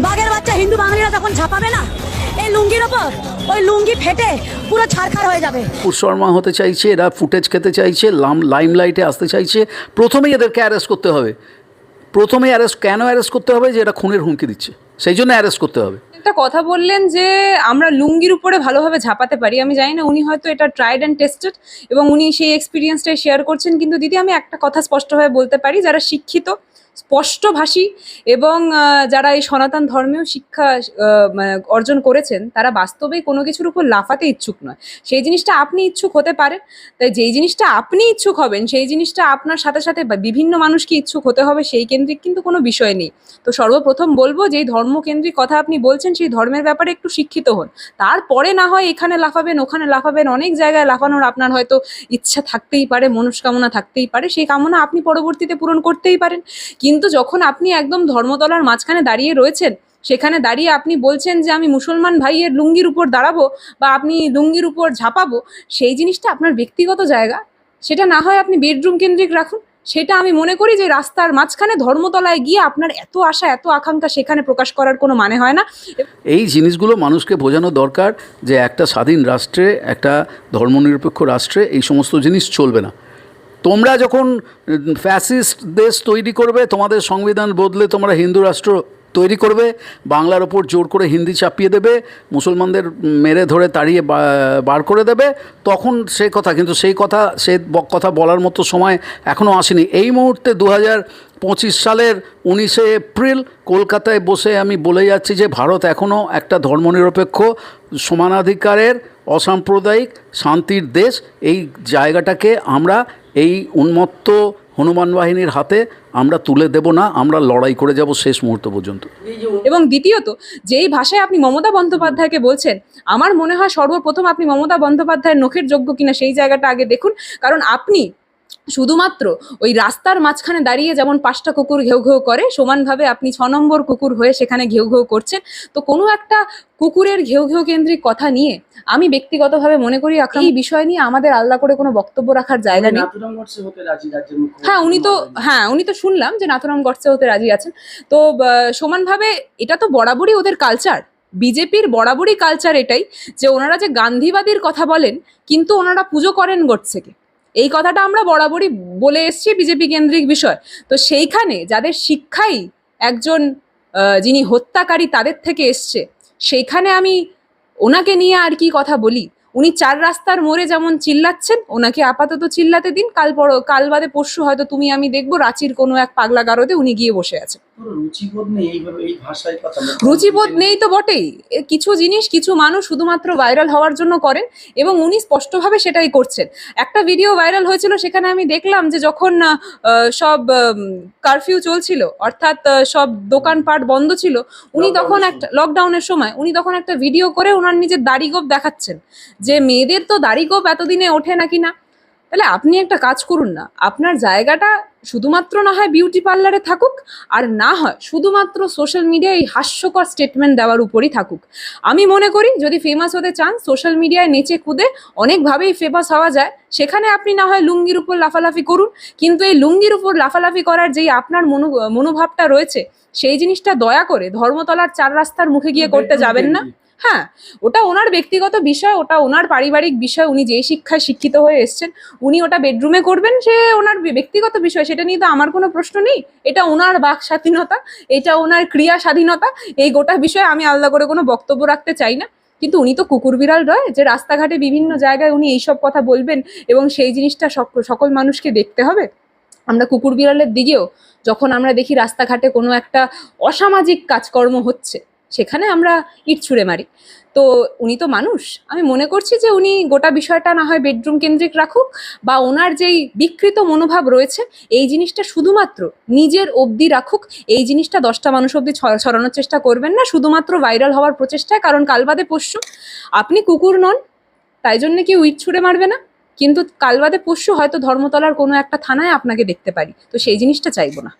বাঘের বাচ্চা হিন্দু বাঙালিরা তখন ঝাঁপাবে না? এই লুঙ্গির ওপর ওই লুঙ্গি ফেটে পুরো ছাড়খাড় হয়ে যাবে। পুর শর্মা হতে চাইছে এরা ফুটেজ খেতে চাইছে লাম লাইমলাইটে আসতে চাইছে। প্রথমেই এদেরকে অ্যারেস্ট করতে হবে। প্রথমেই অ্যারেস্ট কেন অ্যারেস্ট করতে হবে? যে এরা খুনের হুমকি দিচ্ছে। সেই জন্য অ্যারেস্ট করতে হবে। একটা কথা বললেন যে আমরা লুঙ্গির উপরে ভালোভাবে ঝাঁপাতে পারি। আমি জানি না উনি হয়তো এটা ট্রাইড অ্যান্ড টেস্টেড এবং উনি সেই এক্সপিরিয়েন্সটাই শেয়ার করছেন। কিন্তু দিদি আমি একটা কথা স্পষ্টভাবে বলতে পারি। যারা শিক্ষিত স্পষ্টভাষী এবং যারা এই সনাতন ধর্মেও শিক্ষা মানে অর্জন করেছেন, তারা বাস্তবে কোনো কিছুর উপর লাফাতে ইচ্ছুক নয়। সেই জিনিসটা আপনি ইচ্ছুক হতে পারেন, তাই যেই জিনিসটা আপনি ইচ্ছুক হবেন, সেই জিনিসটা আপনার সাথে সাথে বিভিন্ন মানুষকে ইচ্ছুক হতে হবে, সেই কেন্দ্রিক কিন্তু কোনো বিষয় নেই। তো সর্বপ্রথম বলব যে, এই ধর্মকেন্দ্রিক কথা আপনি বলছেন, সেই ধর্মের ব্যাপারে একটু শিক্ষিত হন। তারপরে না হয় এখানে লাফাবেন, ওখানে লাফাবেন, অনেক জায়গায় লাফানোর আপনার হয়তো ইচ্ছা থাকতেই পারে, মনস্কামনা থাকতেই পারে, সেই কামনা আপনি পরবর্তীতে পূরণ করতেই পারেন। কিন্তু যখন আপনি একদম ধর্মতলার মাঝখানে দাঁড়িয়ে রয়েছেন, সেখানে দাঁড়িয়ে আপনি বলছেন যে আমি মুসলমান ভাইয়ের লুঙ্গির উপর দাঁড়াবো বা আপনি লুঙ্গির উপর ঝাঁপাবো, সেই জিনিসটা আপনার ব্যক্তিগত জায়গা। সেটা না হয় আপনি বেডরুম কেন্দ্রিক রাখুন। সেটা আমি মনে করি যে রাস্তার মাঝখানে ধর্মতলায় গিয়ে আপনার এত আশা, এত আকাঙ্ক্ষা সেখানে প্রকাশ করার কোনো মানে হয় না। এই জিনিসগুলো মানুষকে বোঝানো দরকার যে একটা স্বাধীন রাষ্ট্রে, একটা ধর্মনিরপেক্ষ রাষ্ট্রে এই সমস্ত জিনিস চলবে না। তোমরা যখন ফ্যাসিস্ট দেশ তৈরি করবে, তোমাদের সংবিধান বদলে তোমরা হিন্দু রাষ্ট্র তৈরি করবে, বাংলার ওপর জোর করে হিন্দি চাপিয়ে দেবে, মুসলমানদের মেরে ধরে তাড়িয়ে বার করে দেবে, তখন সেই কথা, কিন্তু সেই কথা সে কথা বলার মতো সময় এখনও আসেনি। এই মুহূর্তে দু পঁচিশ সালের উনিশে এপ্রিল কলকাতায় বসে আমি বলে যাচ্ছি যে, ভারত এখনও একটা ধর্মনিরপেক্ষ, সমানাধিকারের, অসাম্প্রদায়িক, শান্তির দেশ। এই জায়গাটাকে আমরা এই উন্মত্ত হনুমান বাহিনীর হাতে আমরা তুলে দেব না, আমরা লড়াই করে যাব শেষ মুহূর্ত পর্যন্ত। এবং দ্বিতীয়ত, যেই ভাষায় আপনি মমতা বন্দ্যোপাধ্যায়কে বলছেন, আমার মনে হয় সর্বপ্রথম আপনি মমতা বন্দ্যোপাধ্যায়ের নখের যোগ্য কিনা সেই জায়গাটা আগে দেখুন। কারণ আপনি শুধুমাত্র ওই রাস্তার মাঝখানে দাঁড়িয়ে যেমন পাঁচটা কুকুর ঘেউ ঘেউ করে সমানভাবে আপনি ছ নম্বর কুকুর হয়ে সেখানে ঘেউ ঘেউ করছেন। তো কোনো একটা কুকুরের ঘেউ ঘেউ কেন্দ্রিক কথা নিয়ে আমি ব্যক্তিগতভাবে মনে করি এই বিষয় নিয়ে আমাদের আলাদা করে কোনো বক্তব্য রাখার জায়গা নেই। হ্যাঁ উনি তো হ্যাঁ উনি তো শুনলাম যে নাথুরাম গডসে হতে রাজি আছেন। তো সমানভাবে এটা তো বরাবরই ওদের কালচার বিজেপির বরাবরই কালচার এটাই যে ওনারা যে গান্ধীবাদীর কথা বলেন কিন্তু ওনারা পুজো করেন গডসেকে। এই কথাটা আমরা বরাবরই বলে এসছি বিজেপি কেন্দ্রিক বিষয়। তো সেইখানে যাদের শিক্ষাই একজন যিনি হত্যাকারী তাদের থেকে এসছে, সেইখানে আমি ওনাকে নিয়ে আর কি কথা বলি? উনি চার রাস্তার মোড়ে যেমন চিল্লাচ্ছেন ওনাকে আপাতত চিল্লাতে দিন কাল পর কাল বাদে পরশু হয়তো তুমি আমি দেখব রাঁচির কোনো এক পাগলা গারদে উনি গিয়ে বসে আছেন। রুচিবোধ নেই তো বটেই। কিছু জিনিস কিছু মানুষ শুধুমাত্র ভাইরাল হওয়ার জন্য করেন এবং উনি স্পষ্টভাবে সেটাই করছেন। একটা ভিডিও ভাইরাল হয়েছিল সেখানে আমি দেখলাম যে যখন সব কারফিউ চলছিল অর্থাৎ সব দোকানপাট বন্ধ ছিল উনি তখন একটা লকডাউনের সময় উনি তখন একটা ভিডিও করে ওনার নিজের দাড়িগোপ দেখাচ্ছেন। যে মেয়েদের তো দাড়ি গোপ এতদিনে ওঠে নাকি না? তাহলে আপনি একটা কাজ করুন না আপনার জায়গাটা শুধুমাত্র না হয় বিউটি পার্লারে থাকুক আর না হয় শুধুমাত্র সোশ্যাল মিডিয়ায় এই হাস্যকর স্টেটমেন্ট দেওয়ার উপরই থাকুক। আমি মনে করি যদি ফেমাস হতে চান সোশ্যাল মিডিয়ায় নেচে কুদে অনেকভাবেই ফেমাস হওয়া যায় সেখানে আপনি না হয় লুঙ্গির উপর লাফালাফি করুন কিন্তু এই লুঙ্গির উপর লাফালাফি করার যেই আপনার মনো মনোভাবটা রয়েছে সেই জিনিসটা দয়া করে ধর্মতলার চার রাস্তার মুখে গিয়ে করতে যাবেন না। হ্যাঁ ওটা ওনার ব্যক্তিগত বিষয়, ওটা ওনার পারিবারিক বিষয়, উনি যেই শিক্ষায় শিক্ষিত হয়ে এসছেন, উনি ওটা বেডরুমে করবেন, সে ওনার ব্যক্তিগত বিষয়, সেটা নিয়ে তো আমার কোনো প্রশ্ন নেই। এটা ওনার বাক স্বাধীনতা, এটা ওনার ক্রিয়া স্বাধীনতা, এই গোটা বিষয়ে আমি আলাদা করে কোনো বক্তব্য রাখতে চাই না। কিন্তু উনি তো কুকুর বিড়াল নয়, যে রাস্তাঘাটে বিভিন্ন জায়গায় উনি এইসব কথা বলবেন এবং সেই জিনিসটা সক- সকল মানুষকে দেখতে হবে। আমরা কুকুর বিড়ালের দিকেও, যখন আমরা দেখি রাস্তাঘাটে কোনো একটা অসামাজিক কাজকর্ম হচ্ছে সেখানে আমরা ইট ছুঁড়ে মারি। তো উনি তো মানুষ। আমি মনে করছি যে উনি গোটা বিষয়টা না হয় বেডরুম কেন্দ্রিক রাখুক বা ওনার যেই বিকৃত মনোভাব রয়েছে, এই জিনিসটা শুধুমাত্র নিজের অবধি রাখুক। এই জিনিসটা দশটা মানুষ অবধি ছড়ানোর চেষ্টা করবেন না। শুধুমাত্র ভাইরাল হওয়ার প্রচেষ্টায়, কারণ কালবাদে পোষ্য আপনি কুকুর নন, তাই জন্য কেউ ইট ছুঁড়ে মারবে না। কিন্তু কালবাদে পোষ্য হয়তো ধর্মতলার কোনো একটা থানায় আপনাকে দেখতে পারি। তো সেই জিনিসটা চাইব না।